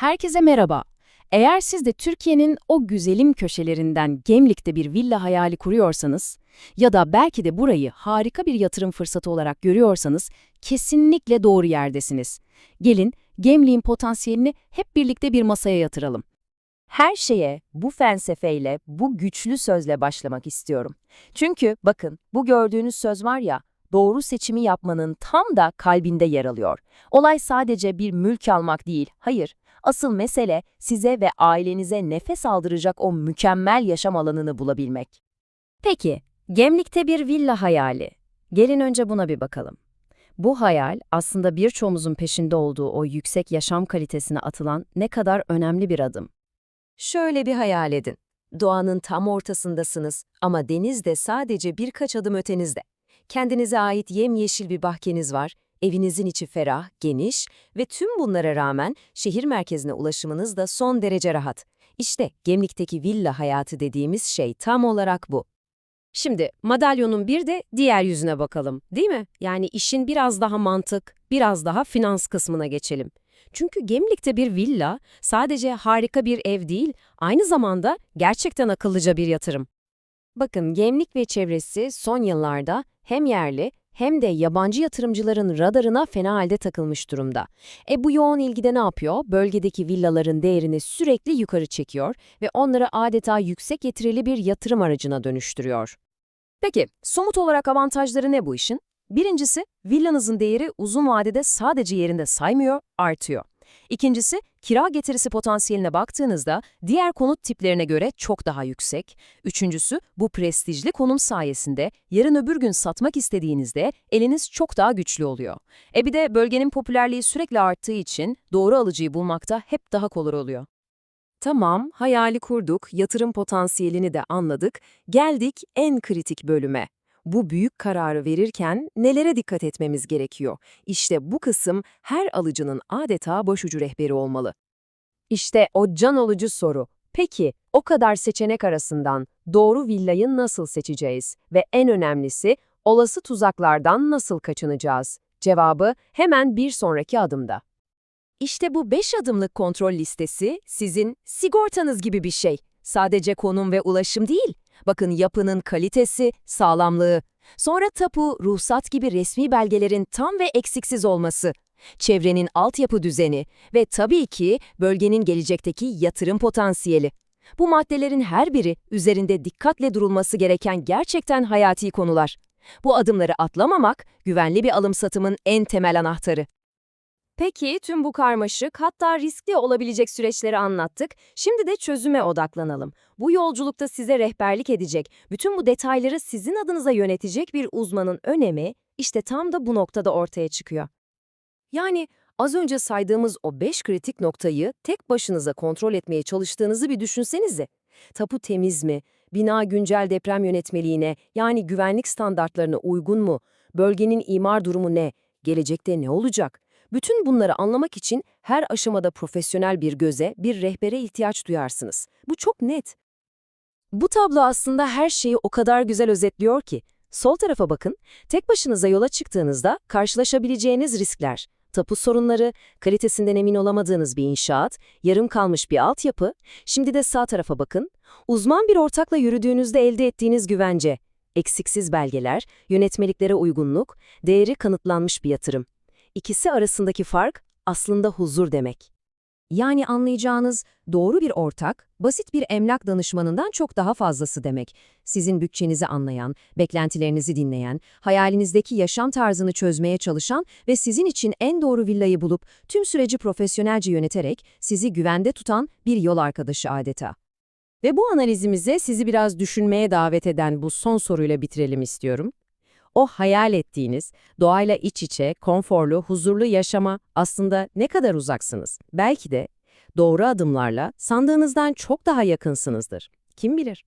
Herkese merhaba. Eğer siz de Türkiye'nin o güzelim köşelerinden Gemlik'te bir villa hayali kuruyorsanız ya da belki de burayı harika bir yatırım fırsatı olarak görüyorsanız kesinlikle doğru yerdesiniz. Gelin Gemlik'in potansiyelini hep birlikte bir masaya yatıralım. Her şeye bu felsefeyle, bu güçlü sözle başlamak istiyorum. Çünkü bakın bu gördüğünüz söz var ya, doğru seçimi yapmanın tam da kalbinde yer alıyor. Olay sadece bir mülk almak değil, hayır. Asıl mesele size ve ailenize nefes aldıracak o mükemmel yaşam alanını bulabilmek. Peki, Gemlik'te bir villa hayali. Gelin önce buna bir bakalım. Bu hayal aslında birçoğumuzun peşinde olduğu o yüksek yaşam kalitesine atılan ne kadar önemli bir adım. Şöyle bir hayal edin. Doğanın tam ortasındasınız ama deniz de sadece birkaç adım ötenizde. Kendinize ait yemyeşil bir bahçeniz var, evinizin içi ferah, geniş ve tüm bunlara rağmen şehir merkezine ulaşımınız da son derece rahat. İşte Gemlik'teki villa hayatı dediğimiz şey tam olarak bu. Şimdi madalyonun bir de diğer yüzüne bakalım, değil mi? Yani işin biraz daha mantık, biraz daha finans kısmına geçelim. Çünkü Gemlik'te bir villa sadece harika bir ev değil, aynı zamanda gerçekten akıllıca bir yatırım. Bakın Gemlik ve çevresi son yıllarda hem yerli hem de yabancı yatırımcıların radarına fena halde takılmış durumda. E bu yoğun ilgide ne yapıyor? Bölgedeki villaların değerini sürekli yukarı çekiyor ve onları adeta yüksek getirili bir yatırım aracına dönüştürüyor. Peki, somut olarak avantajları ne bu işin? Birincisi, villanızın değeri uzun vadede sadece yerinde saymıyor, artıyor. İkincisi, kira getirisi potansiyeline baktığınızda diğer konut tiplerine göre çok daha yüksek. Üçüncüsü, bu prestijli konum sayesinde yarın öbür gün satmak istediğinizde eliniz çok daha güçlü oluyor. E bir de bölgenin popülerliği sürekli arttığı için doğru alıcıyı bulmakta hep daha kolay oluyor. Tamam, hayali kurduk, yatırım potansiyelini de anladık, geldik en kritik bölüme. Bu büyük kararı verirken nelere dikkat etmemiz gerekiyor? İşte bu kısım her alıcının adeta başucu rehberi olmalı. İşte o can olucu soru. Peki, o kadar seçenek arasından doğru villayı nasıl seçeceğiz? Ve en önemlisi, olası tuzaklardan nasıl kaçınacağız? Cevabı hemen bir sonraki adımda. İşte bu 5 adımlık kontrol listesi sizin sigortanız gibi bir şey. Sadece konum ve ulaşım değil. Bakın yapının kalitesi, sağlamlığı. Sonra tapu, ruhsat gibi resmi belgelerin tam ve eksiksiz olması. Çevrenin altyapı düzeni ve tabii ki bölgenin gelecekteki yatırım potansiyeli. Bu maddelerin her biri üzerinde dikkatle durulması gereken gerçekten hayati konular. Bu adımları atlamamak, güvenli bir alım-satımın en temel anahtarı. Peki tüm bu karmaşık hatta riskli olabilecek süreçleri anlattık. Şimdi de çözüme odaklanalım. Bu yolculukta size rehberlik edecek, bütün bu detayları sizin adınıza yönetecek bir uzmanın önemi işte tam da bu noktada ortaya çıkıyor. Yani az önce saydığımız o 5 kritik noktayı tek başınıza kontrol etmeye çalıştığınızı bir düşünsenize. Tapu temiz mi? Bina güncel deprem yönetmeliğine yani güvenlik standartlarına uygun mu? Bölgenin imar durumu ne? Gelecekte ne olacak? Bütün bunları anlamak için her aşamada profesyonel bir göze, bir rehbere ihtiyaç duyarsınız. Bu çok net. Bu tablo aslında her şeyi o kadar güzel özetliyor ki. Sol tarafa bakın, tek başınıza yola çıktığınızda karşılaşabileceğiniz riskler, tapu sorunları, kalitesinden emin olamadığınız bir inşaat, yarım kalmış bir altyapı. Şimdi de sağ tarafa bakın, uzman bir ortakla yürüdüğünüzde elde ettiğiniz güvence, eksiksiz belgeler, yönetmeliklere uygunluk, değeri kanıtlanmış bir yatırım. İkisi arasındaki fark aslında huzur demek. Yani anlayacağınız doğru bir ortak, basit bir emlak danışmanından çok daha fazlası demek. Sizin bütçenizi anlayan, beklentilerinizi dinleyen, hayalinizdeki yaşam tarzını çözmeye çalışan ve sizin için en doğru villayı bulup tüm süreci profesyonelce yöneterek sizi güvende tutan bir yol arkadaşı adeta. Ve bu analizimize sizi biraz düşünmeye davet eden bu son soruyla bitirelim istiyorum. O hayal ettiğiniz, doğayla iç içe, konforlu, huzurlu yaşama aslında ne kadar uzaksınız? Belki de doğru adımlarla sandığınızdan çok daha yakınsınızdır. Kim bilir?